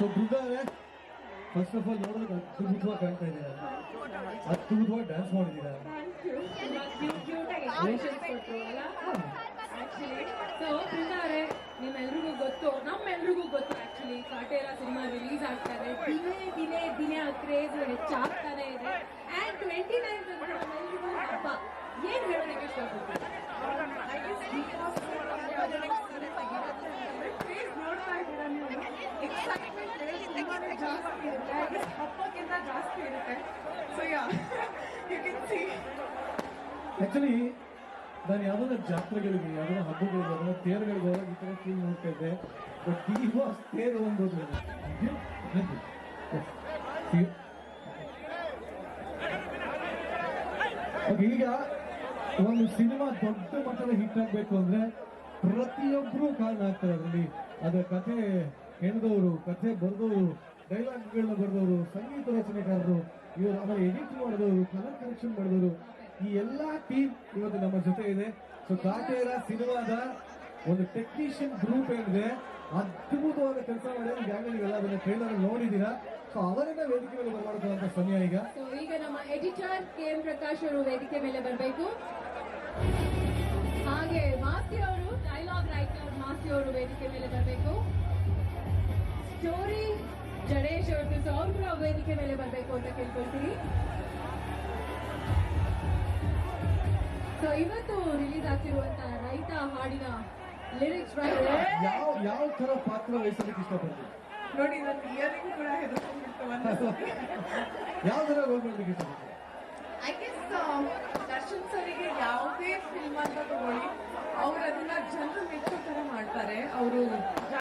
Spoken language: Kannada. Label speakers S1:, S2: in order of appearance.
S1: ಸೊ ಬೃಂದಾವೇ ಫಸ್ಟ್ ಆಫ್ ಆಲ್ ನೋಡೋದಕ್ಕೆ ಅದ್ಭುತವಾಗಿ ಕಾಣ್ತಾ ಇದ್ದೀರಾ ಅದ್ಭುತವಾಗಿ ಡ್ಯಾನ್ಸ್ ಮಾಡಿದ್ದೀರಾ?
S2: ನಿಮ್ಮೆಲ್ರಿಗೂ ಗೊತ್ತು, ನಮ್ಮೆಲ್ರಿಗೂ ಗೊತ್ತು ಆಕ್ಚುಲಿ ಕಾಟೇರ ಸಿನಿಮಾ ರಿಲೀಸ್ ಆಗ್ತಾರೆ ದಿನೇ ದಿನೇ ದಿನೇ ಆ ಕ್ರೇಜ್ ಹೆಚ್ಚಾಗ್ತಾನೆ ಇದೆ. ಅಂಡ್ ಟ್ವೆಂಟಿ ನೈನ್ ಹಬ್ಬ. ಏನ್ ಹೇಳೋದಕ್ಕೆ ಇಷ್ಟಪಡ್ತೀನಿ
S1: ಆಕ್ಚುಲಿ ನಾನು ಯಾವ್ದಾರ ಜಾತ್ರೆಗಳಿಗೆ ಯಾವ್ದಾರ ಹಬ್ಬಗಳಿಗೆ ಯಾವ್ದಾರ ತೇರುಗಳಿಗೆ ಹೋದಾಗ ಈ ಥರ ಫೀಲ್ ನೋಡ್ತಾ ಇದ್ದೆ. ಬಟ್ ಈ ವಾಸ್ ತೇರು ಒಂದು ಈಗ ಒಂದು ಸಿನಿಮಾ ದೊಡ್ಡ ಮಟ್ಟದ ಹಿಟ್ ಆಗ್ಬೇಕು ಅಂದ್ರೆ ಪ್ರತಿಯೊಬ್ರು ಕಾರಣ ಆಗ್ತಾರೆ ಅದರಲ್ಲಿ ಅದರ ಕಥೆ ಹೆಣದವರು ಕಥೆ ಬರೆದವರು ಡೈಲಾಗ್ಗಳನ್ನ ಬರೆದವರು, ಸಂಗೀತ ರಚನೆಕಾರರು, ಇವರು ಆಮೇಲೆ ಎಡಿಟ್ ಮಾಡಿದವರು ಕಲರ್ ಕರೆಕ್ಷನ್ ಮಾಡಿದವರು, ಈ ಎಲ್ಲಾ ಟೀಮ್ ಇವತ್ತು ನಮ್ಮ ಜೊತೆ ಇದೆ. ಸೊ ಕಾಟೇರ ಸಿನಿಮಾದ ಒಂದು ಟೆಕ್ನಿಷಿಯನ್ ಗ್ರೂಪ್ ಏನಿದೆ, ಅದ್ಭುತವಾದ ಕೆಲಸ ಮಾಡಿದ್ರೆ ಈಗಾಗಲೇ ಅದನ್ನ ಟ್ರೈಲರ್ ನೋಡಿದ್ದೀರಾ? ಸೊ ಅವರನ್ನ ವೇದಿಕೆ ಮೇಲೆ ಬರಮಾಡುವಂತ ಸಮಯ ಈಗ.
S2: ಈಗ ನಮ್ಮ ಎಡಿಟರ್ ಕೆ ಎಂ ಪ್ರಕಾಶ್ ಅವರು ವೇದಿಕೆ ಮೇಲೆ ಬರಬೇಕು. ಹಾಗೆ ಮಾಸ್ತಿ ಅವರು ಡೈಲಾಗ್ ರೈಟರ್ ಮಾಸ್ತಿ ಅವರು ವೇದಿಕೆ ಮೇಲೆ ಬರಬೇಕು. ಜಡೇಶ್ ಅವ್ರದ್ದು ಸೊ ಅವ್ರು ಕೂಡ ವೇದಿಕೆ ಮೇಲೆ ಬರಬೇಕು ಅಂತ ಕೇಳ್ಕೊಳ್ತೀನಿ ಸೊ ಇವತ್ತು ರಿಲೀಸ್ ಆಗ್ತಿರುವಂತ ರೈತ ಹಾಡಿನ ಲಿರಿಕ್ಸ್ ರೈಟರ್
S1: ಯಾವ ಯಾವ ತರ ಪಾತ್ರ ವಹಿಸಲಿಕ್ಕೆ ಇಷ್ಟಪಡ್ತೀವಿ
S3: ನೋಡಿ ನನ್ನ ಇಯರಿಂಗ್ ಕೂಡ
S1: ಯಾವ ತರ ರೋಲ್ ಮಾಡ್ಲಿಕ್ಕೆ ಇಷ್ಟಪಡ್ತೀವಿ
S3: ಐ ಗೆಸ್ ದರ್ಶನ್ ಸರಿಗೆ ಯಾವುದೇ ಫಿಲ್ಮ್ ಅಂತ ತಗೊಳ್ಳಿ ಅವ್ರು ಅದನ್ನ ಜನರು ಮೆಚ್ಚೋ ತರ ಮಾಡ್ತಾರೆ. ಅವರು